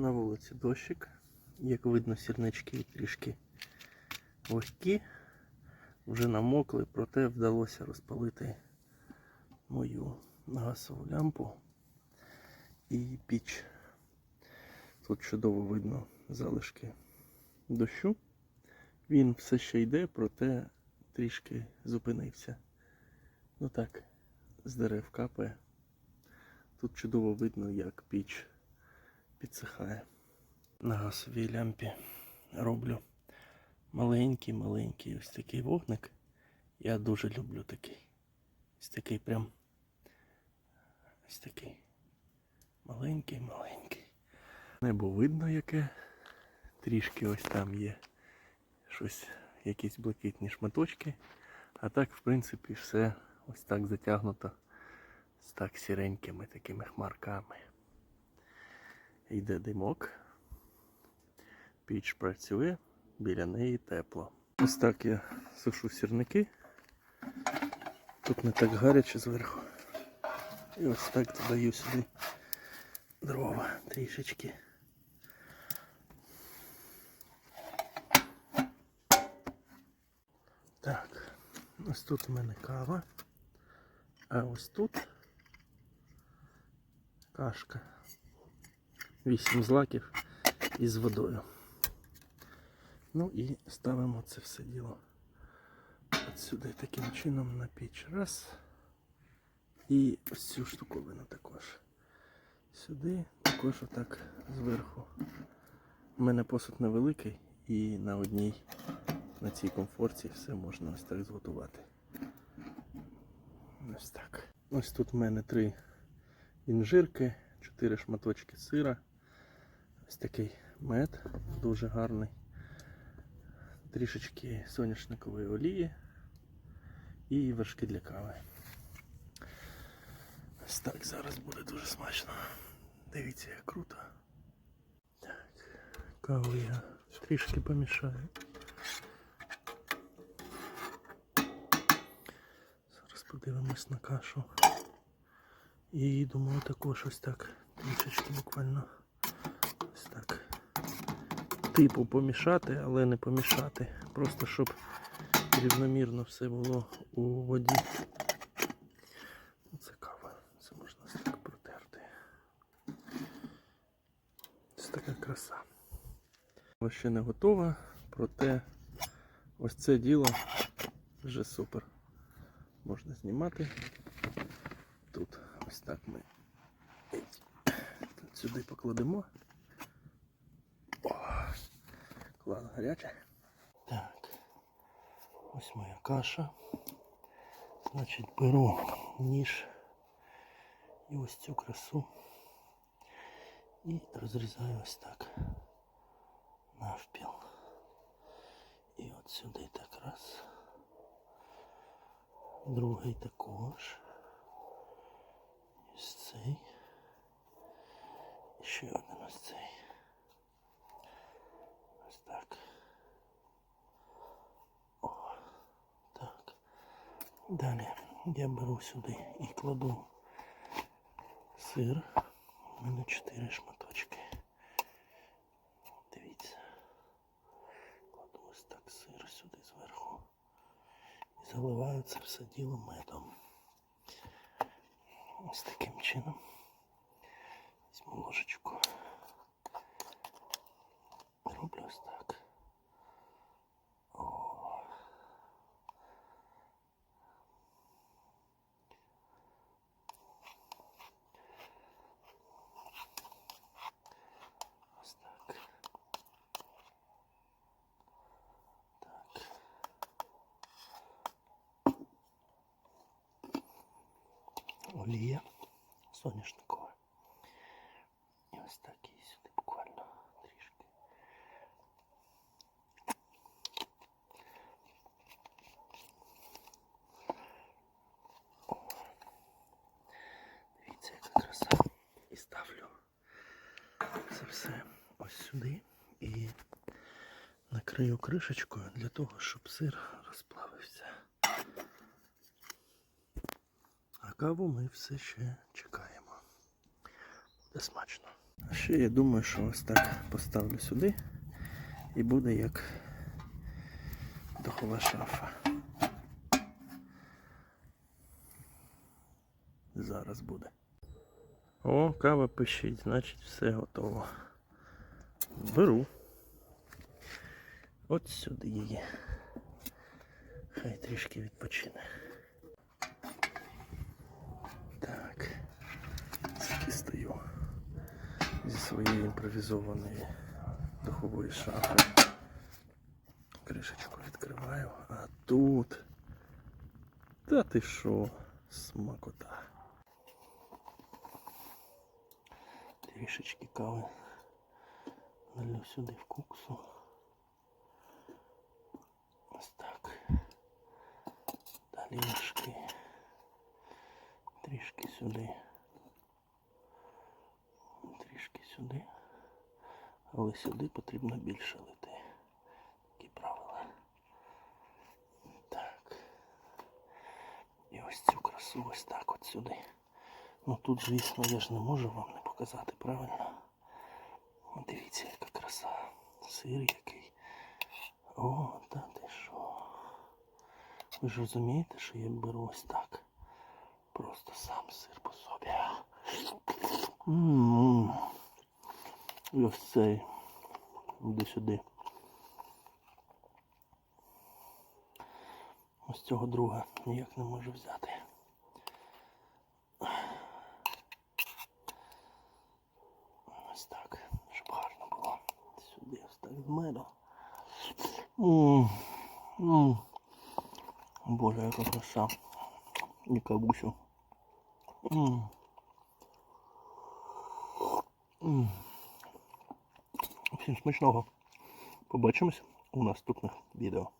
На вулиці дощик. Як видно, сірнички трішки легкі, вже намокли, проте вдалося розпалити мою газову лямпу і піч. Тут чудово видно залишки дощу. Він все ще йде, проте трішки зупинився. Ну так, з дерев капає. Тут чудово видно, як піч підсихає. На газовій лямпі роблю маленький-маленький ось такий вогник. Я дуже люблю такий. Ось такий прям ось такий маленький-маленький. Небо видно яке. Трішки ось там є щось, якісь блакитні шматочки. А так, в принципі, все ось так затягнуто з так сіренькими такими хмарками. Йде димок. Піч працює, біля неї тепло. Ось так я сушу сірники. Тут не так гаряче зверху. І ось так додаю сюди дрова трішечки. Так, ось тут у мене кава. А ось тут кашка. Вісім злаків із водою. Ну і ставимо це все діло от сюди таким чином на піч. Раз. І ось штуковину також. Сюди також отак зверху. У мене посуд невеликий і на одній, на цій комфорті все можна ось так зготувати. Ось так. Ось тут в мене три інжирки, чотири шматочки сира. Ось такий мед, дуже гарний. Трішечки соняшникової олії і вершки для кави. Ось так зараз буде дуже смачно. Дивіться, як круто. Так, каву я трішки помішаю. Зараз подивимось на кашу. І думаю також ось так трішечки буквально. Типу помішати, але не помішати. Просто щоб рівномірно все було у воді. Це кава. Це можна так протерти. Це така краса. Ще не готова, проте ось це діло вже супер. Можна знімати. Тут ось так ми сюди покладемо. О, клас гаряче. Так, ось моя каша. Значить, беру ніж і ось цю красу і розрізаю ось так навпіл. І от сюди так раз. Другий також. Ось цей. Ще один ось цей. Ось так. О, так. Далі я беру сюди і кладу сир. У мене чотири шматочки. Дивіться. Кладу ось так сир сюди зверху. І заливаю це все діло медом. Ось таким чином. Візьму ложечку. Роблю ось так. Олія соняшникова. І ось так її сюди буквально трішки. Дивіться, яка краса. І ставлю це все ось сюди і накрию кришечкою для того, щоб сир розплавився. А каву ми все ще чекаємо. Буде смачно. А ще я думаю, що ось так поставлю сюди і буде як духова шафа. Зараз буде. О, кава пишіть, значить все готово. Беру. От сюди її. Хай трішки відпочине. Своєї імпровізованої духової шафи. Кришечку відкриваю, а тут. Та ти що, смакота. Трішечки кави налью сюди в куксу. Ось так. Далі. Трішки сюди. Трішки сюди. Але сюди потрібно більше лити. Такі правила. Так. І ось цю красу ось так от сюди. Ну тут, звісно, я ж не можу вам не показати, правильно? Дивіться, яка краса. Сир який. О, та ти що. Ви ж розумієте, що я беру ось так. Просто сам сир по собі. М-м. Ось цей. Іди сюди. Ось цього друга ніяк не можу взяти. Ось так, щоб гарно було. Сюди ось так з медом. Боже, яка краса. І кавусю. М. Всім смачного. Побачимось у наступних відео.